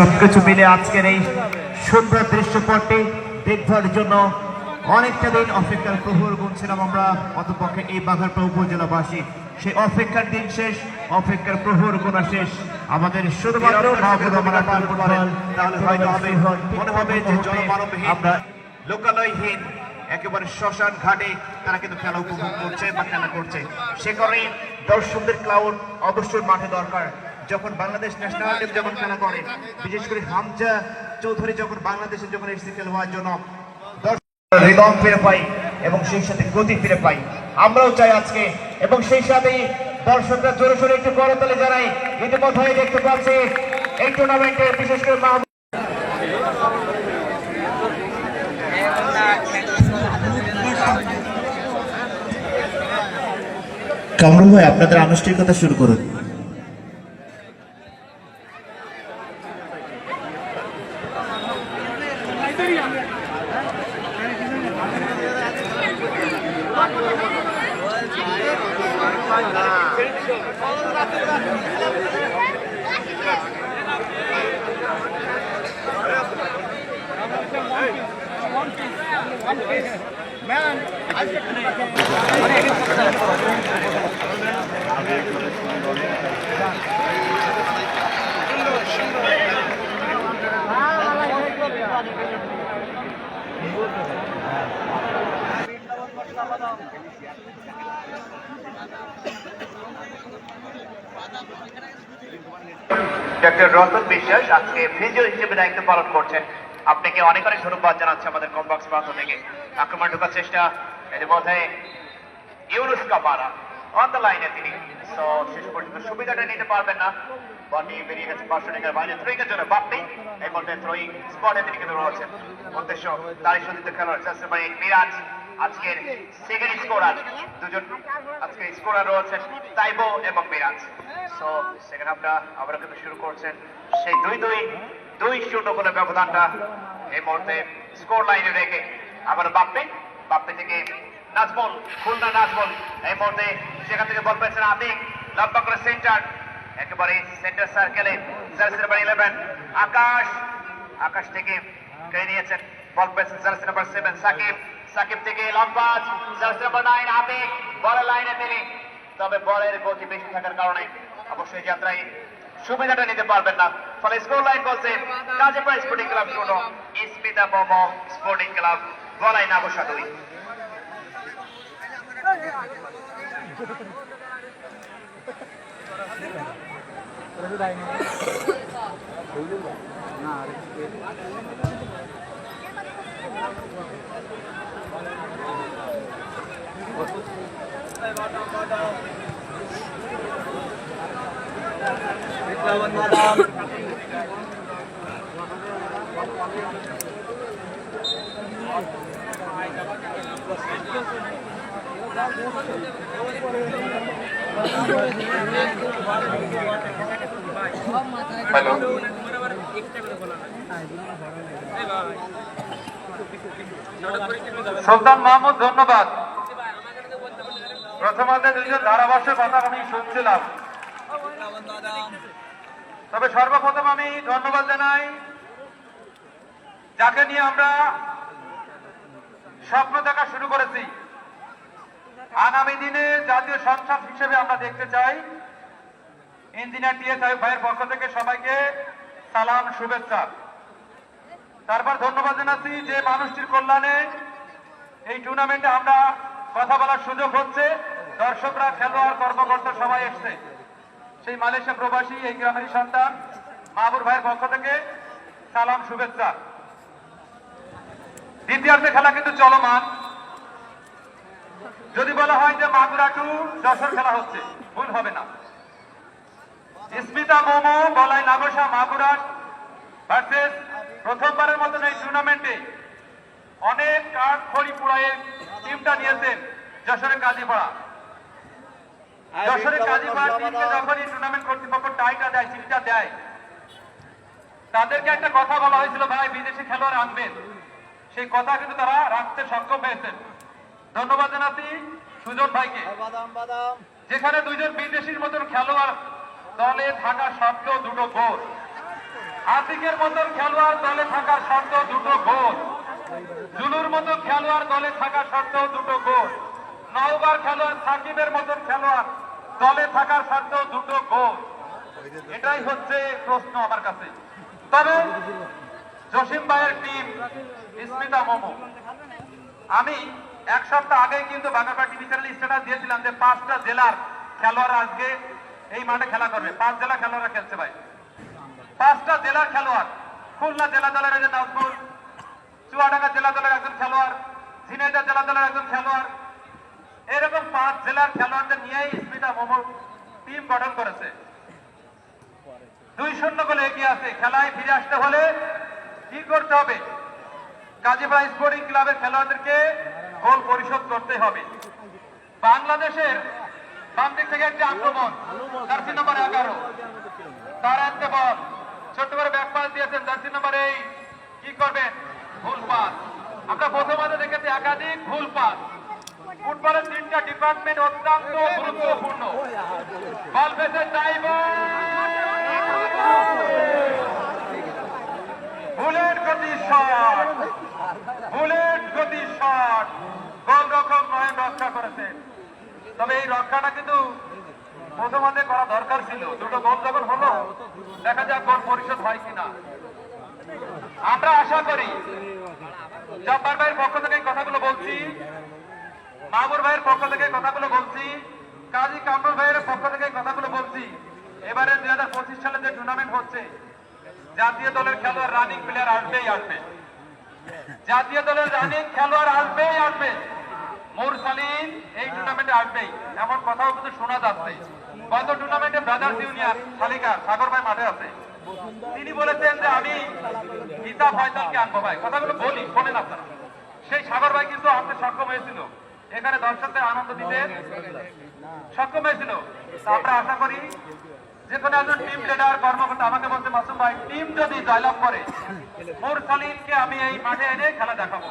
সবকিছু মিলে আজকের এই সুন্দর দৃশ্যপটটি দেখবার জন্য অনেকটা দিন অপেক্ষার প্রহর গুনছিলাম আমরা অতপক্ষে এই বাঘারপা উপজেলাবাসী। সেই অপেক্ষার দিন শেষ অপেক্ষার প্রহর গোনা শেষ। আমাদের শুধুমাত্র নগদ আমরা পার করেন তাহলে হয়তো হবে মনে হবে যে জনমানবহীন আমরা লোকালয়হীন একেবারে শ্মশান ঘাটে তারা কিন্তু খেলা উপভোগ করছে বা খেলা করছে। সে কারণে দর্শকদের ক্লাউড অবশ্যই মাঠে দরকার। যখন বাংলাদেশ ন্যাশনাল টিম যখন খেলা করে, বিশেষ করে হামজা চৌধুরী যখন বাংলাদেশে যখন এসেছে খেলোয়াড় জন্য রিদম ফিরে পাই এবং সেই সাথে গতি ফিরে পাই আমরাও চাই আজকে, এবং সেই সাথেই দর্শকরা জোরে সোরে একটু করতালে জানাই ইতিমধ্যে দেখতে পাচ্ছি এই টুর্নামেন্টে বিশেষ করে মাহমুদ কামরুল ভাই, আপনাদের আনুষ্ঠানিকতা শুরু করুন। Man, I ডক্টর রতন বিশ্বাস আজকে ফিজিও হিসেবে দায়িত্ব পালন করছেন। আপনাকে অনেক অনেক ধন্যবাদ জানাচ্ছি আমাদের কমবক্স প্রান্ত থেকে। আক্রমণ ঢোকার চেষ্টা এর মধ্যে ইউনুস কাপারা অন দ্য লাইনে তিনি। শেষ পর্যন্ত সুবিধাটা নিতে পারবেন না। বলটি বেরিয়ে গেছে পাঁচশো টাকার বাইরে। থ্রোইং এর জন্য বাপ্পি, এই মধ্যে থ্রোইং স্পটে তিনি কিন্তু রয়েছেন। উদ্দেশ্য তারই সতীর্থ খেলোয়াড় জাস্ট বাই মিরাজ আজকের সেকেন্ড স্কোরার দুজন, আজকে স্কোরার রয়েছেন তাইবো এবং মিরাজ। সো সেকেন্ড হাফটা আবারও কিন্তু শুরু করছেন। সেই দুই দুই দুই শূন্য করে ব্যবধানটা এই মুহূর্তে স্কোর লাইনে রেখে আবার বাপ্পে বাপ্পে থেকে নাজবল খুলনা নাজবল এই মুহূর্তে সেখান থেকে বল পেয়েছেন আতিক, লম্বা করে সেন্টার একেবারে সেন্টার সার্কেলে নাম্বার ইলেভেন আকাশ আকাশ থেকে কে নিয়েছেন বল পেয়েছেন jersey number seven Shakib. Shakib থেকে লম্বা, জার্সি নাম্বার নাইন আতিক বলের লাইনে তিনি। তবে বলের গতি বেশি থাকার কারণে অবশ্যই যাত্রায় সুবিধাটা নিতে পারবেন না। ফলে স্কোর লাইন বলছে কাজীপাড়া স্পোর্টিং ক্লাব শূন্য ইসমিতা মোমো স্পোর্টিং ক্লাব গলাই নাগসা দুই। হ্যালো সুলতান মাহমুদ, ধন্যবাদ। প্রথমার্ধে দুইজন ধারাভাষ্যের কথা আমি শুনছিলাম। তবে সর্বপ্রথম আমি ধন্যবাদ জানাই। যাকে নিয়ে আমরা স্বপ্ন দেখা শুরু করেছি, আগামী দিনে জাতীয় সংসদ হিসেবে আমরা দেখতে চাই। ইঞ্জিনিয়ার টিএস ভাইয়ের পক্ষ থেকে সবাইকে সালাম, শুভেচ্ছা। তারপর ধন্যবাদ জানাচ্ছি যে মানুষটির কল্যাণে এই টুর্নামেন্টে আমরা কথা বলার সুযোগ হচ্ছে। দর্শকরা, খেলোয়াড়, কর্মকর্তা সবাই এসছে। সেই মালয়েশিয়া প্রবাসী, এই গ্রামের সন্তান। মাহবুর ভাইয়ের পক্ষ থেকে সালাম, শুভেচ্ছা। দ্বিতীয়ার্ধে খেলা কিন্তু চলমান। যদি বলা হয় যে মাগুরা টু যশোর খেলা হচ্ছে, ভুল হবে না। স্মিতা মোমো বলাই নাগসা মাগুরা ভার্সেস প্রথমবারের মতন এই টুর্নামেন্টে অনেক কাঠ খড়ি পুড়াইয়ের টিমটা নিয়েছেন যশোরের কাজীপাড়া। যশোরের কাজীপাড়া টিমকে যখন এই টুর্নামেন্ট কর্তৃপক্ষ টাইটা দেয় চিঠিটা দেয় তাদেরকে একটা কথা বলা হয়েছিল ভাই বিদেশি খেলোয়াড় আনবেন। সেই কথা কিন্তু তারা রাখতে সক্ষম হয়েছেন। ধন্যবাদ জানাচ্ছি সুজন ভাইকে। যেখানে দুইজন বিদেশির মতন খেলোয়াড় দলে থাকা সত্ত্বেও দুটো গোল। আতিকের মতন খেলোয়াড় দলে থাকার সত্ত্বেও দুটো গোল। জুলুর মতো খেলোয়াড় দলে থাকা সত্ত্বেও দুটো গোল। নওগার খেলোয়াড় সাকিবের মতন খেলোয়াড় দলে থাকার সত্ত্বেও দুটো গোল। এটাই হচ্ছে প্রশ্ন আমার কাছে। তবে জসিম ভাইয়ের টিম স্মিতা মোমো, আমি এক সপ্তাহ আগে কিন্তু বাংলা টিভি চ্যানেলে স্ট্যাটাস দিয়েছিলাম যে পাঁচটা জেলার খেলোয়াড় আজকে এই মাঠে খেলা করবে। পাঁচ জেলা খেলোয়াড়রা খেলছে ভাই। পাঁচটা জেলার খেলোয়াড়। খুলনা জেলা দলের একজন নাজমুল চুয়াডাঙ্গা জেলা দলের একজন খেলোয়াড়, ঝিনাইদহ জেলা দলের একজন খেলোয়াড়। এরকম পাঁচ জেলার খেলোয়াড়দের নিয়েই স্মিতা মোমো টিম গঠন করেছে। দুই শূন্য গোলে এগিয়ে আছে। খেলায় ফিরে আসতে হলে কি করতে হবে? গাজীপুরা স্পোর্টিং ক্লাবের খেলোয়াড়দেরকে গোল পরিশোধ করতে হবে। বাংলাদেশের বাম দিক থেকে একটি আক্রমণ। জার্সি নম্বর এগারো। তার বল। ছোট্ট করে ব্যাক পাস দিয়েছেন, জার্সি নম্বর এই। কি করবেন? ভুল পাস। আমরা প্রথমে দেখেছি, একাধিক ভুল পাস। ফুটবলের তিনটা ডিপার্টমেন্ট অত্যন্ত গুরুত্বপূর্ণ। বল চাইব বুলেট গতি শট। বুলেট গতি শট। গোলরক্ষক নয়ন রক্ষা করেছেন। তবে এই রক্ষাটা কিন্তু প্রথমাতে করা দরকার ছিল। দুটো গোল যখন হলো দেখা যাক গোল পরিশোধ হয় কিনা। আমরা আশা করি জব্বার ভাইয়ের পক্ষ থেকে কথাগুলো বলছি মাহবুর ভাইয়ের পক্ষ থেকে কথাগুলো বলছি কাজী কামরুল ভাইয়ের পক্ষ থেকে কথাগুলো বলছি। এবারে দুই হাজার পঁচিশ সালে যে টুর্নামেন্ট হচ্ছে জাতীয় দলের খেলোয়াড় রানিং প্লেয়ার আসবেই আসবে। জাতীয় দলের রানিং খেলোয়াড় আসবেই আসবে। মুরসালিন এই টুর্নামেন্টে আসবেই। এমন কথাও কিন্তু শোনা যাচ্ছে গত টুর্নামেন্টে ব্রাদার্স ইউনিয়ন শালিকা সাগর ভাই মাঠে আছে। তিনি বলেছেন যে আমি গীতা ফয়সালকে আনব ভাই। কথাগুলো বলি, শোনেন আপনারা। সেই সাগর ভাই কিন্তু আনতে সক্ষম হয়েছিল। এখানে দর্শকদের আনন্দ দিতে সক্ষম হয়েছিল। আমরা আশা করি যে কোনো একজন টিম লিডার কর্মকর্তা, আমাকে বলছে, মাসুম ভাই টিম যদি জয়লাভ করে, মুরসালিনকে আমি এই মাঠে এনে খেলা দেখাবো।